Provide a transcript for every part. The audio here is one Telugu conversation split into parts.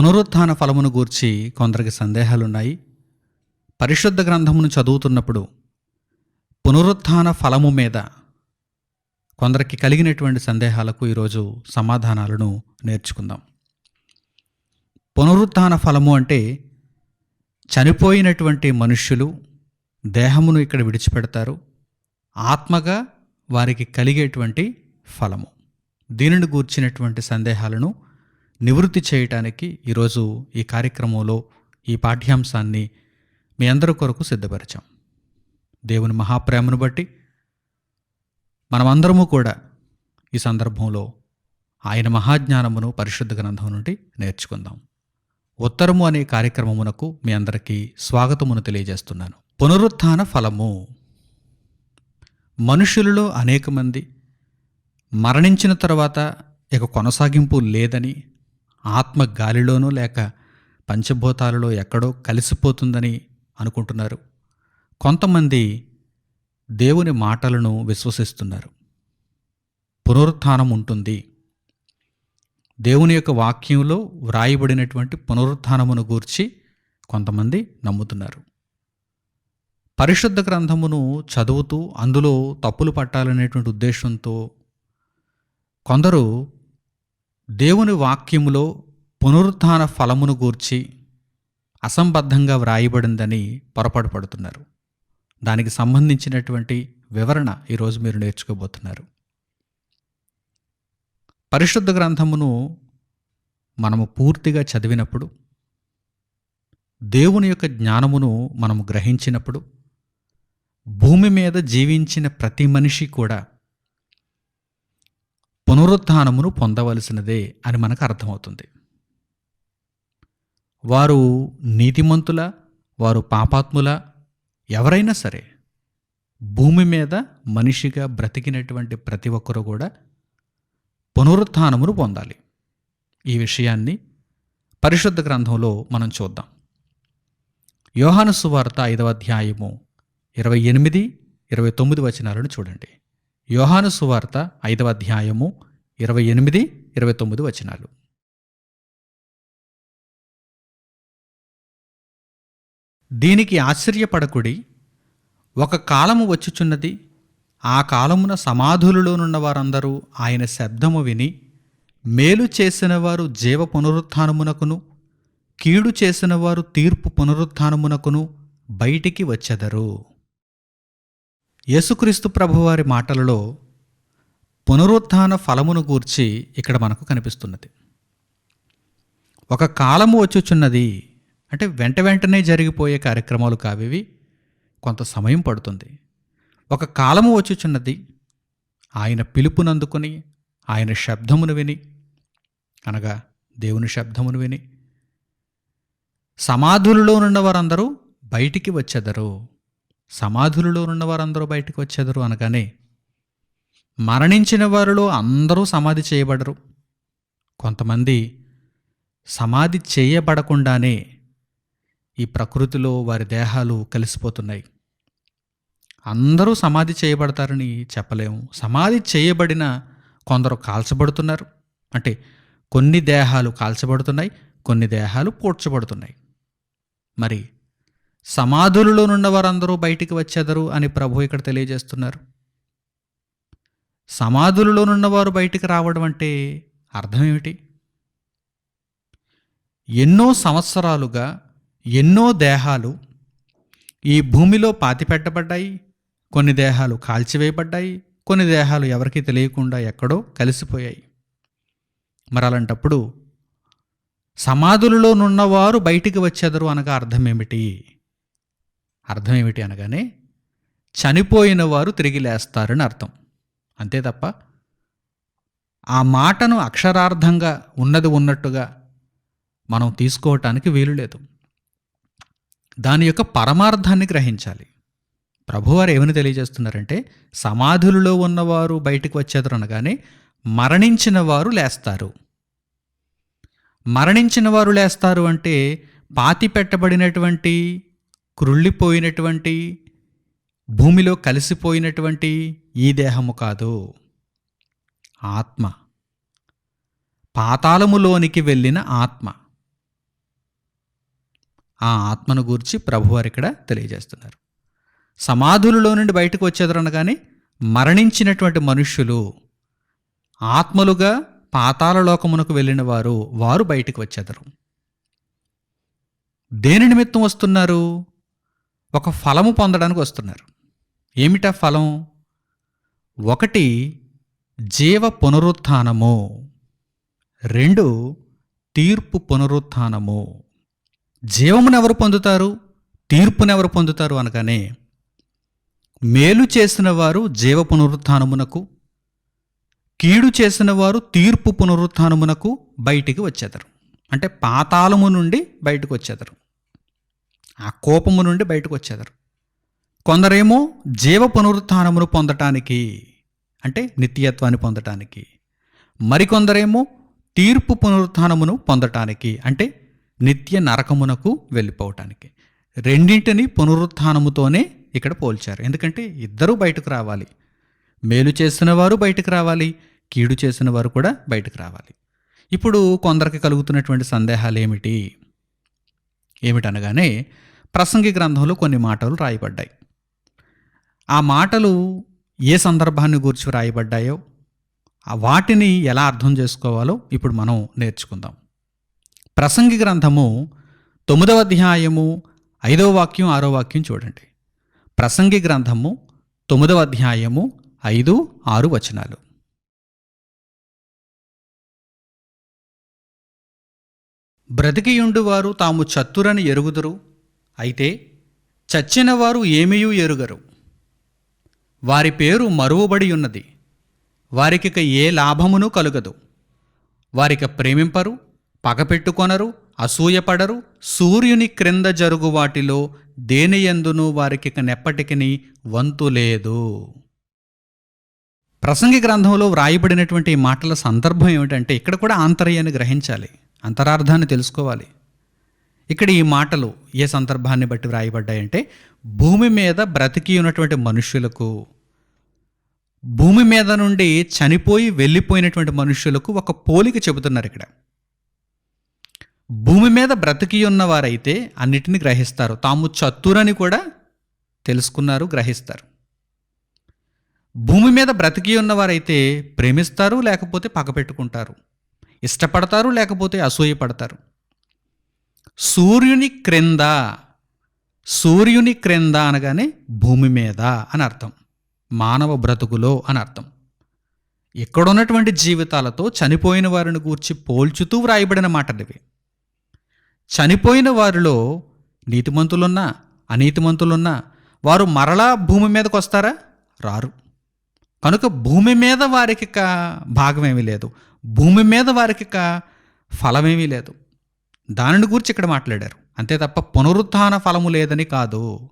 పునరుత్థాన ఫలమును గూర్చి కొందరికి సందేహాలున్నాయి. పరిశుద్ధ గ్రంథమును చదువుతున్నప్పుడు పునరుత్థాన ఫలము మీద కొందరికి కలిగినటువంటి సందేహాలకు ఈరోజు సమాధానాలను నేర్చుకుందాం. పునరుత్థాన ఫలము అంటే చనిపోయినటువంటి మనుష్యులు దేహమును ఇక్కడ విడిచిపెడతారు. ఆత్మగా వారికి కలిగేటువంటి ఫలము. దీనిని గూర్చినటువంటి సందేహాలను నివృత్తి చేయటానికి ఈరోజు ఈ కార్యక్రమంలో ఈ పాఠ్యాంశాన్ని మీ అందరి కొరకు సిద్ధపరిచాం. దేవుని మహాప్రేమను బట్టి మనమందరము కూడా ఈ సందర్భంలో ఆయన మహాజ్ఞానమును పరిశుద్ధ గ్రంథం నుండి నేర్చుకుందాం. ఉత్తరము అనే కార్యక్రమమునకు మీ అందరికీ స్వాగతమును తెలియజేస్తున్నాను. పునరుత్థాన ఫలము. మనుషులలో అనేక మంది మరణించిన తర్వాత ఇక కొనసాగింపు లేదని ఆత్మ గాలిలోనో లేక పంచభూతాలలో ఎక్కడో కలిసిపోతుందని అనుకుంటున్నారు. కొంతమంది దేవుని మాటలను విశ్వసిస్తున్నారు. పునరుత్థానం ఉంటుంది. దేవుని యొక్క వాక్యంలో వ్రాయబడినటువంటి పునరుత్థానమును గూర్చి కొంతమంది నమ్ముతున్నారు. పరిశుద్ధ గ్రంథమును చదువుతూ అందులో తప్పులు పట్టాలనేటువంటి ఉద్దేశంతో కొందరు దేవుని వాక్యములో పునరుత్థాన ఫలమును గూర్చి అసంబద్ధంగా వ్రాయబడిందని పొరపాటు పడుతున్నారు దానికి సంబంధించినటువంటి వివరణ ఈరోజు మీరు నేర్చుకోబోతున్నారు. పరిశుద్ధ గ్రంథమును మనము పూర్తిగా చదివినప్పుడు దేవుని యొక్క జ్ఞానమును మనము గ్రహించినప్పుడు భూమి మీద జీవించిన ప్రతి మనిషి కూడా పునరుత్నమును పొందవలసినదే అని మనకు అర్థమవుతుంది. వారు నీతిమంతుల వారు పాపాత్ముల ఎవరైనా సరే భూమి మీద మనిషిగా బ్రతికినటువంటి ప్రతి ఒక్కరు కూడా పునరుత్నమును పొందాలి. ఈ విషయాన్ని పరిశుద్ధ గ్రంథంలో మనం చూద్దాం. యోహాను సువార్త ఐదవ అధ్యాయము ఇరవై ఎనిమిది ఇరవై తొమ్మిది వచనాలను చూడండి. యోహాను సువార్త ఐదవ అధ్యాయము ఇరవై ఎనిమిది ఇరవై తొమ్మిది వచనాలు. దీనికి ఆశ్చర్యపడకుడి ఒక కాలము వచ్చుచున్నది ఆ కాలమున సమాధులలోనున్న వారందరూ ఆయన శబ్దము విని మేలు చేసిన వారు జీవ పునరుత్నమునకును కీడు చేసిన వారు తీర్పు పునరుత్నమునకును బయటికి వచ్చెదరు. యేసుక్రీస్తు ప్రభువారి మాటలలో పునరుత్థాన ఫలమును గూర్చి ఇక్కడ మనకు కనిపిస్తున్నది. ఒక కాలము వచ్చుచున్నది అంటే వెంట వెంటనే జరిగిపోయే కార్యక్రమాలు కావివి కొంత సమయం పడుతుంది. ఒక కాలము వచ్చుచున్నది ఆయన పిలుపునందుకొని ఆయన శబ్దమును విని అనగా దేవుని శబ్దమును విని సమాధులలో ఉన్న వారందరూ బయటికి వచ్చెదరు. సమాధులలో ఉన్న వారందరూ బయటకు వచ్చేదరు అనగానే మరణించిన వారిలో అందరూ సమాధి చేయబడరు. కొంతమంది సమాధి చేయబడకుండానే ఈ ప్రకృతిలో వారి దేహాలు కలిసిపోతున్నాయి. అందరూ సమాధి చేయబడతారని చెప్పలేము. సమాధి చేయబడిన కొందరు కాల్చబడుతున్నారు. అంటే కొన్ని దేహాలు కాల్చబడుతున్నాయి కొన్ని దేహాలు పూడ్చబడుతున్నాయి మరి సమాధులలో నుండి వారందరూ బయటికి వచ్చేదరు అని ప్రభు ఇక్కడ తెలియజేస్తున్నారు. సమాధులలో ఉన్నవారు బయటికి రావడం అంటే అర్థం ఏమిటి? ఎన్నో సంవత్సరాలుగా ఎన్నో దేహాలు ఈ భూమిలో పాతిపెట్టబడ్డాయి కొన్ని దేహాలు కాల్చివేయబడ్డాయి కొన్ని దేహాలు ఎవరికీ తెలియకుండా ఎక్కడో కలిసిపోయాయి. మరి అలాంటప్పుడు సమాధులలో నున్నవారు బయటికి వచ్చేదరు అనగా అర్థం ఏమిటి? అర్థం ఏమిటి అనగానే చనిపోయిన వారు తిరిగి లేస్తారని అర్థం. అంతే తప్ప ఆ మాటను అక్షరార్థంగా ఉన్నది ఉన్నట్టుగా మనం తీసుకోవటానికి వీలు లేదు. దాని యొక్క పరమార్థాన్ని గ్రహించాలి. ప్రభువారు ఏమని తెలియజేస్తున్నారంటే సమాధులలో ఉన్నవారు బయటకు వచ్చేదరు అనగానే మరణించిన వారు లేస్తారు. మరణించిన వారు లేస్తారు అంటే పాతి పెట్టబడినటువంటి క్రుళ్ళిపోయినటువంటి భూమిలో కలిసిపోయినటువంటి ఈ దేహము కాదు. ఆత్మ. పాతాళములోనికి వెళ్ళిన ఆత్మ. ఆ ఆత్మను గూర్చి ప్రభువారు ఇక్కడ తెలియజేస్తున్నారు. సమాధులలో నుండి బయటకు వచ్చేదరనగానే మరణించినటువంటి మనుష్యులు ఆత్మలుగా పాతాళ లోకమునకు వెళ్ళిన వారు వారు బయటకు వచ్చేదరు. దేని నిమిత్తం వస్తున్నారు? ఒక ఫలము పొందడానికి వస్తున్నారు. ఏమిటా ఫలం? ఒకటి జీవ పునరుత్థానము రెండు తీర్పు పునరుత్నము. జీవమునెవరు పొందుతారు? తీర్పునెవరు పొందుతారు అనగానే మేలు చేసిన వారు జీవ పునరుత్నమునకు కీడు చేసిన వారు తీర్పు పునరుత్నమునకు బయటికి వచ్చేదరు అంటే పాతాళము నుండి బయటకు వచ్చేదరు ఆ కోపము నుండి బయటకు వచ్చేదారు కొందరేమో జీవ పునరుత్నమును పొందటానికి అంటే నిత్యత్వాన్ని పొందటానికి మరికొందరేమో తీర్పు పునరుత్నమును పొందటానికి అంటే నిత్య నరకమునకు వెళ్ళిపోవటానికి. రెండింటిని పునరుత్నముతోనే ఇక్కడ పోల్చారు. ఎందుకంటే ఇద్దరూ బయటకు రావాలి. మేలు చేసిన వారు బయటకు రావాలి. కీడు చేసిన వారు కూడా బయటకు రావాలి. ఇప్పుడు కొందరికి కలుగుతున్నటువంటి సందేహాలు ఏమిటి ఏమిటనగానే ప్రసంగి గ్రంథంలో కొన్ని మాటలు రాయబడ్డాయి. ఆ మాటలు ఏ సందర్భాన్ని గురించి రాయబడ్డాయో వాటిని ఎలా అర్థం చేసుకోవాలో ఇప్పుడు మనం నేర్చుకుందాం. ప్రసంగి గ్రంథము తొమ్మిదవ అధ్యాయము ఐదవ వాక్యం ఆరో వాక్యం చూడండి. ప్రసంగి గ్రంథము తొమ్మిదవ అధ్యాయము ఐదు ఆరు వచనాలు. బ్రతికియుండువారు తాము చత్తురని ఎరుగుదురు. అయితే చచ్చినవారు ఏమీయూ ఎరుగరు. వారి పేరు మరువబడి ఉన్నది. వారికిక ఏ లాభమును కలుగదు. వారిక ప్రేమింపరు పగపెట్టుకొనరు అసూయపడరు సూర్యుని క్రింద జరుగు వాటిలో దేనియందును వారికిక నెప్పటికిని వంతు లేదు. ప్రసంగి గ్రంథంలో వ్రాయబడినటువంటి మాటల సందర్భం ఏమిటంటే ఇక్కడ కూడా ఆంతర్యాన్ని గ్రహించాలి అంతరార్థాన్ని తెలుసుకోవాలి. ఇక్కడ ఈ మాటలు ఏ సందర్భాన్ని బట్టి వ్రాయబడ్డాయంటే భూమి మీద బ్రతికి ఉన్నటువంటి మనుషులకు భూమి మీద నుండి చనిపోయి వెళ్ళిపోయినటువంటి మనుష్యులకు ఒక పోలిక చెబుతున్నారు ఇక్కడ. భూమి మీద బ్రతికి ఉన్నవారైతే అన్నిటిని గ్రహిస్తారు. తాము చత్తురని కూడా తెలుసుకున్నారు గ్రహిస్తారు. భూమి మీద బ్రతికి ఉన్నవారైతే ప్రేమిస్తారు లేకపోతే పగపెట్టుకుంటారు ఇష్టపడతారు లేకపోతే అసూయపడతారు. సూర్యుని క్రింద సూర్యుని క్రింద అనగానే భూమి మీద అని అర్థం. మానవ బ్రతుకులో అని అర్థం. ఇక్కడ ఉన్నటువంటి జీవితాలతో చనిపోయిన వారిని గూర్చి పోల్చుతూ వ్రాయబడిన మాటలు ఇవి చనిపోయిన వారిలో నీతిమంతులున్నా అనీతిమంతులున్నా వారు మరలా భూమి మీదకు వస్తారా రారు. కనుక భూమి మీద వారికి భాగమేమీ లేదు. భూమి మీద వారికి ఫలమేమీ లేదు. దానిని గురించి ఇక్కడ మాట్లాడారు. అంతే తప్ప పునరుత్థాన ఫలము లేదని కాదు.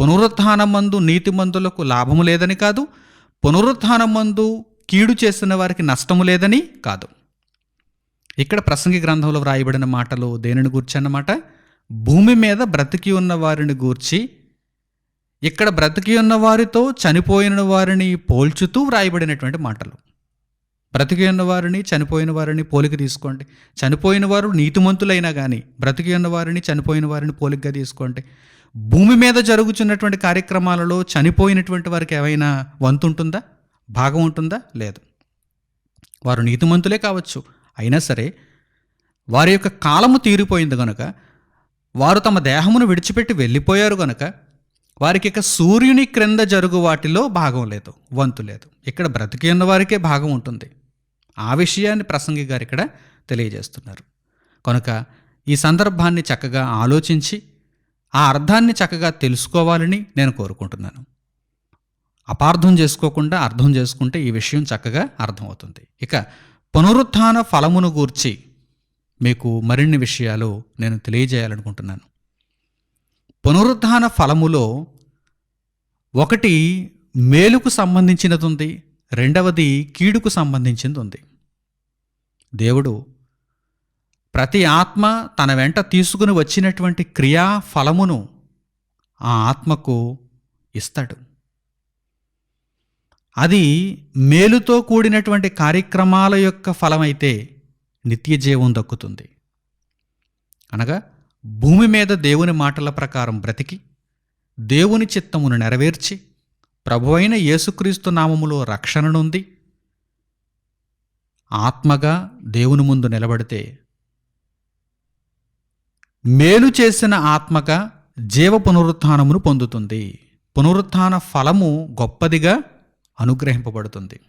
పునరుత్థానమందు నీతిమంతులకు లాభము లేదని కాదు. పునరుత్థానమందు కీడు చేసిన వారికి నష్టము లేదని కాదు. ఇక్కడ ప్రసంగి గ్రంథంలో వ్రాయబడిన మాటలు దేనిని గూర్చి అన్నమాట? భూమి మీద బ్రతికి ఉన్న వారిని గూర్చి ఇక్కడ బ్రతికి ఉన్న వారితో చనిపోయిన వారిని పోల్చుతూ వ్రాయబడినటువంటి మాటలు. బ్రతికి ఉన్నవారిని చనిపోయిన వారిని పోలిక తీసుకోండి. చనిపోయిన వారు నీతిమంతులైనా కానీ బ్రతికి ఉన్నవారిని చనిపోయిన వారిని పోలికగా తీసుకోండి. భూమి మీద జరుగుతున్నటువంటి కార్యక్రమాలలో చనిపోయినటువంటి వారికి ఏమైనా వంతు ఉంటుందా భాగం ఉంటుందా? లేదు. వారు నీతిమంతులే కావచ్చు. అయినా సరే వారి యొక్క కాలము తీరిపోయింది గనుక వారు తమ దేహమును విడిచిపెట్టి వెళ్ళిపోయారు గనుక వారికి ఇక సూర్యుని క్రింద జరుగు వాటిలో భాగం లేదు వంతు లేదు. ఇక్కడ బ్రతికి ఉన్న వారికే భాగం ఉంటుంది. ఆ విషయాన్ని ప్రసంగి గారు ఇక్కడ తెలియజేస్తున్నారు. కనుక ఈ సందర్భాన్ని చక్కగా ఆలోచించి ఆ అర్థాన్ని చక్కగా తెలుసుకోవాలని నేను కోరుకుంటున్నాను. అపార్థం చేసుకోకుండా అర్థం చేసుకుంటే ఈ విషయం చక్కగా అర్థమవుతుంది. ఇక పునరుత్థాన ఫలమును గూర్చి మీకు మరిన్ని విషయాలు నేను తెలియజేయాలనుకుంటున్నాను. పునరుత్థాన ఫలములో ఒకటి మేలుకు సంబంధించినది ఉంది రెండవది కీడుకు సంబంధించింది ఉంది దేవుడు ప్రతి ఆత్మ తన వెంట తీసుకుని వచ్చినటువంటి క్రియా ఫలమును ఆ ఆత్మకు ఇస్తాడు. అది మేలుతో కూడినటువంటి కార్యక్రమాల యొక్క ఫలమైతే నిత్య జీవం దక్కుతుంది. అనగా భూమి మీద దేవుని మాటల ప్రకారం బ్రతికి దేవుని చిత్తమును నెరవేర్చి ప్రభువైన యేసుక్రీస్తు నామములో రక్షణనుంది. ఆత్మగా దేవుని ముందు నిలబడితే మేలు చేసిన ఆత్మగా జీవ పునరుత్నమును పొందుతుంది. పునరుత్న ఫలము గొప్పదిగా అనుగ్రహింపబడుతుంది.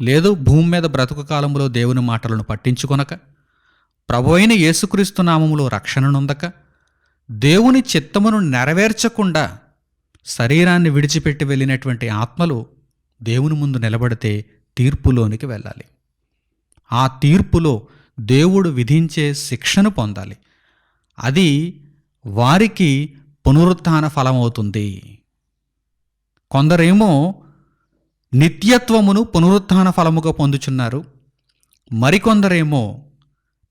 లేదు భూమి మీద బ్రతుకు కాలంలో దేవుని మాటలను పట్టించుకొనక ప్రభు అయిన యేసుక్రీస్తు నామములో రక్షణనుందక దేవుని చిత్తమును నెరవేర్చకుండా శరీరాన్ని విడిచిపెట్టి వెళ్ళినటువంటి ఆత్మలు దేవుని ముందు నిలబడితే తీర్పులోనికి వెళ్ళాలి. ఆ తీర్పులో దేవుడు విధించే శిక్షను పొందాలి. అది వారికి పునరుత్థాన ఫలమవుతుంది. కొందరేమో నిత్యత్వమును పునరుత్థాన ఫలముగా పొందుచున్నారు. మరికొందరేమో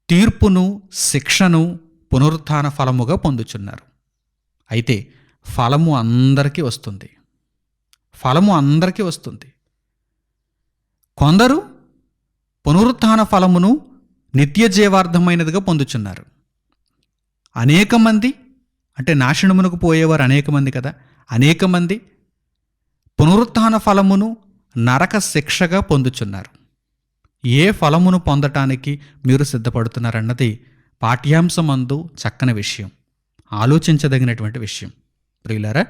తీర్పును శిక్షను పునరుత్థాన ఫలముగా పొందుచున్నారు. అయితే ఫలము అందరికీ వస్తుంది. ఫలము అందరికీ వస్తుంది. కొందరు పునరుత్థాన ఫలమును నిత్య జీవార్థమైనదిగా పొందుచున్నారు. అనేక మంది అంటే నాశనమునకు పోయేవారు అనేక మంది కదా అనేక మంది పునరుత్థాన ఫలమును నరక శిక్షగా పొందుచున్నారు. ఏ ఫలమును పొందటానికి మీరు సిద్ధపడుతున్నారన్నది పాఠ్యాంశమందు చక్కని విషయం ఆలోచించదగినటువంటి విషయం. ప్రియులారా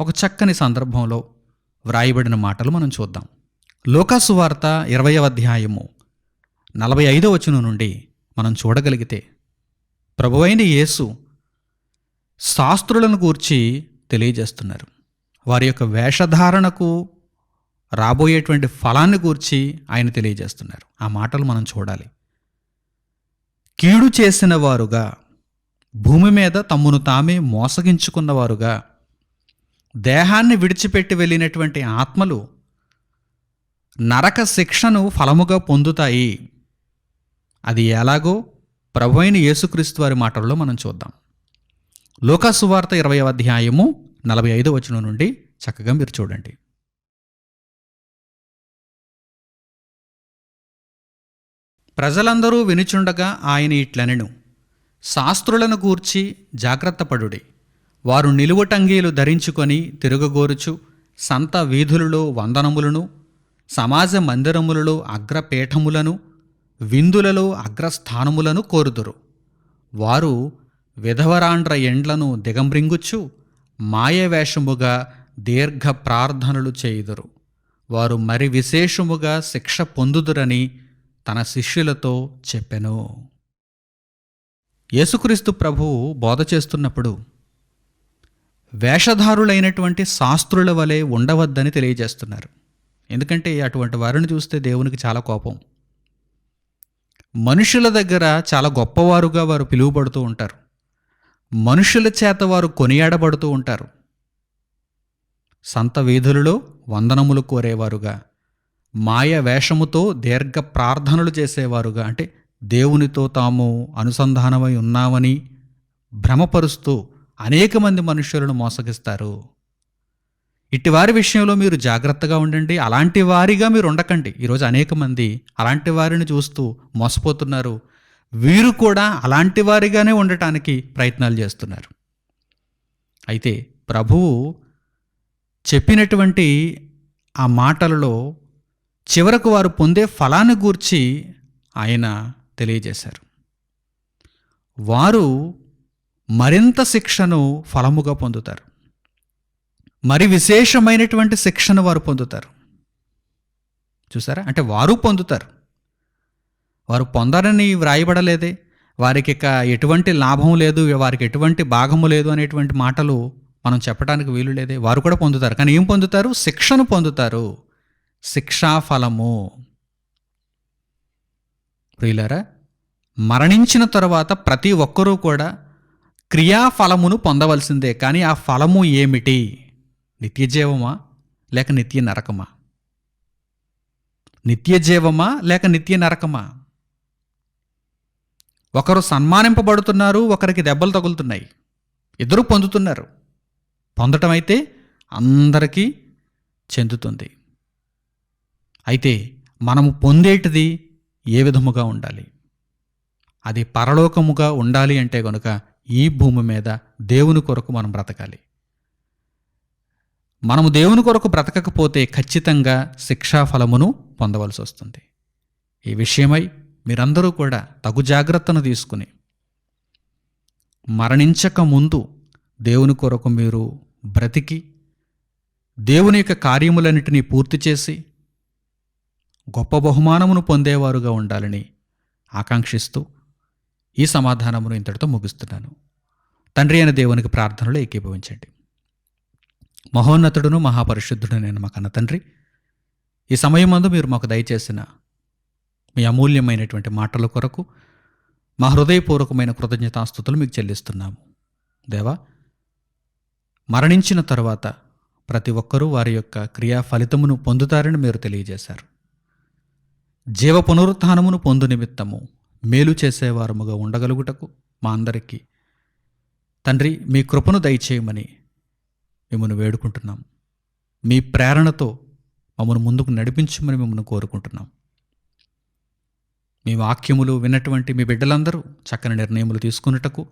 ఒక చక్కని సందర్భంలో వ్రాయబడిన మాటలు మనం చూద్దాం. లోకాసు వార్త ఇరవయవ అధ్యాయము నలభై ఐదో వచనం నుండి మనం చూడగలిగితే ప్రభువైన యేసు శాస్త్రులను గూర్చి తెలియజేస్తున్నారు. వారి యొక్క వేషధారణకు రాబోయేటువంటి ఫలాన్ని గూర్చి ఆయన తెలియజేస్తున్నారు. ఆ మాటలు మనం చూడాలి. కీడు చేసిన వారుగా భూమి మీద తమ్మును తామే మోసగించుకున్నవారుగా. దేహాన్ని విడిచిపెట్టి వెళ్ళినటువంటి ఆత్మలు నరక శిక్షను ఫలముగా పొందుతాయి. అది ఎలాగో ప్రభు అయిన యేసుక్రీస్తు వారి మాటల్లో మనం చూద్దాం. లోకాసువార్త ఇరవై అధ్యాయము నలభై ఐదో వచనం నుండి చక్కగా మీరు చూడండి. ప్రజలందరూ వినుచుండగా ఆయన ఇట్లనెను శాస్త్రులను గూర్చి జాగ్రత్తపడుడి వారు నిలువటంగీలు ధరించుకొని తిరుగగోరుచు సంత వీధులలో వందనములను సమాజ మందిరములలో అగ్రపీఠములను విందులలో అగ్రస్థానములను కోరుదురు. వారు విధవరాండ్ర ఎండ్లను దిగంబ్రింగుచ్చు మాయవేషముగా దీర్ఘ ప్రార్థనలు చేయుదురు. వారు మరి విశేషముగా శిక్ష పొందుదురని తన శిష్యులతో చెప్పెను. యేసుక్రీస్తు ప్రభువు బోధ చేస్తున్నప్పుడు వేషధారులైనటువంటి శాస్త్రుల వలె ఉండవద్దని తెలియజేస్తున్నారు. ఎందుకంటే అటువంటి వారిని చూస్తే దేవునికి చాలా కోపం. మనుషుల దగ్గర చాలా గొప్పవారుగా వారు పిలువబడుతూ ఉంటారు. మనుషుల చేత వారు కొనియాడబడుతూ ఉంటారు. సంత వీధులలో వందనములు కోరేవారుగా మాయ వేషముతో దీర్ఘ ప్రార్థనలు చేసేవారుగా అంటే దేవునితో తాము అనుసంధానమై ఉన్నామని భ్రమపరుస్తూ అనేక మంది మనుషులను మోసగిస్తారు. ఇట్టి వారి విషయంలో మీరు జాగ్రత్తగా ఉండండి. అలాంటి వారిగా మీరు ఉండకండి. ఈరోజు అనేక మంది అలాంటి వారిని చూస్తూ మోసపోతున్నారు. వీరు కూడా అలాంటి వారిగానే ఉండటానికి ప్రయత్నాలు చేస్తున్నారు. అయితే ప్రభువు చెప్పినటువంటి ఆ మాటలలో చివరకు వారు పొందే ఫలాన్ని గూర్చి ఆయన తెలియజేశారు. వారు మరింత శిక్షను ఫలముగా పొందుతారు. మరి విశేషమైనటువంటి శిక్షను వారు పొందుతారు. చూసారా? అంటే వారు పొందుతారు. వారు పొందరని వ్రాయబడలేదే. వారికి ఇక ఎటువంటి లాభం లేదు. వారికి ఎటువంటి భాగము లేదు అనేటువంటి మాటలు మనం చెప్పడానికి వీలు లేదే. వారు కూడా పొందుతారు. కానీ ఏం పొందుతారు? శిక్షను పొందుతారు. శిక్షాఫలము ప్రియులారా మరణించిన తర్వాత ప్రతి ఒక్కరూ కూడా క్రియాఫలమును పొందవలసిందే. కానీ ఆ ఫలము ఏమిటి? నిత్యజీవమా? లేక నిత్య నరకమా? నిత్యజీవమా? లేక నిత్య నరకమా? ఒకరు సన్మానింపబడుతున్నారు ఒకరికి దెబ్బలు తగులుతున్నాయి. ఇద్దరు పొందుతున్నారు. పొందటం అయితే అందరికీ చెందుతుంది. అయితే మనము పొందేటిది ఏ విధముగా ఉండాలి? అది పరలోకముగా ఉండాలి అంటే గనుక ఈ భూమి మీద దేవుని కొరకు మనం బ్రతకాలి. మనము దేవుని కొరకు బ్రతకకపోతే ఖచ్చితంగా శిక్షాఫలమును పొందవలసి వస్తుంది. ఈ విషయమై మీరందరూ కూడా తగు జాగ్రత్తను తీసుకుని మరణించక ముందు దేవుని కొరకు మీరు బ్రతికి దేవుని యొక్క కార్యములన్నిటినీ పూర్తి చేసి గొప్ప బహుమానమును పొందేవారుగా ఉండాలని ఆకాంక్షిస్తూ ఈ సమాధానమును ఇంతటితో ముగిస్తున్నాను. తండ్రి అయిన దేవునికి ప్రార్థనలో ఏకీభవించండి. మహోన్నతుడును మహాపరిశుద్ధుడు నేను మా కన్న తండ్రి. ఈ సమయమందు మీరు మాకు దయచేసిన మీ అమూల్యమైనటువంటి మాటల కొరకు మా హృదయపూర్వకమైన కృతజ్ఞతాస్థుతులు మీకు చెల్లిస్తున్నాము. దేవా మరణించిన తర్వాత ప్రతి ఒక్కరూ వారి యొక్క క్రియా ఫలితమును పొందుతారని మీరు తెలియజేశారు. జీవ పునరుత్థానమును పొందు నిమిత్తము మేలు చేసేవారముగా ఉండగలుగుటకు మా అందరికీ. తండ్రి మీ కృపను దయచేయమని మిమ్మల్ని వేడుకుంటున్నాం. మీ ప్రేరణతో మమ్మల్ని ముందుకు నడిపించమని మిమ్మల్ని కోరుకుంటున్నాం. మీ వాక్యములు విన్నటువంటి మీ బిడ్డలందరూ చక్కని నిర్ణయములు తీసుకున్నటకు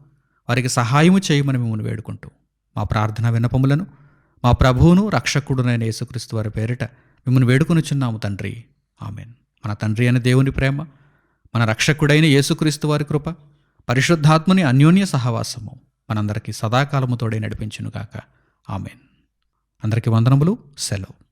వారికి సహాయము చేయమని మిమ్మల్ని వేడుకుంటూ మా ప్రార్థన విన్నపములను మా ప్రభువును రక్షకుడునైన యేసుక్రీస్తు వారి పేరిట మిమ్మల్ని వేడుకొనుచున్నాము తండ్రి. ఆమెన్. మన తండ్రి అయిన దేవుని ప్రేమ మన రక్షకుడైన యేసుక్రీస్తు వారి కృప పరిశుద్ధాత్ముని అన్యోన్య సహవాసము మనందరికీ సదాకాలము తోడే నడిపించునుగాక. ఆమెన్. అందరికీ వందనములు సెలవు.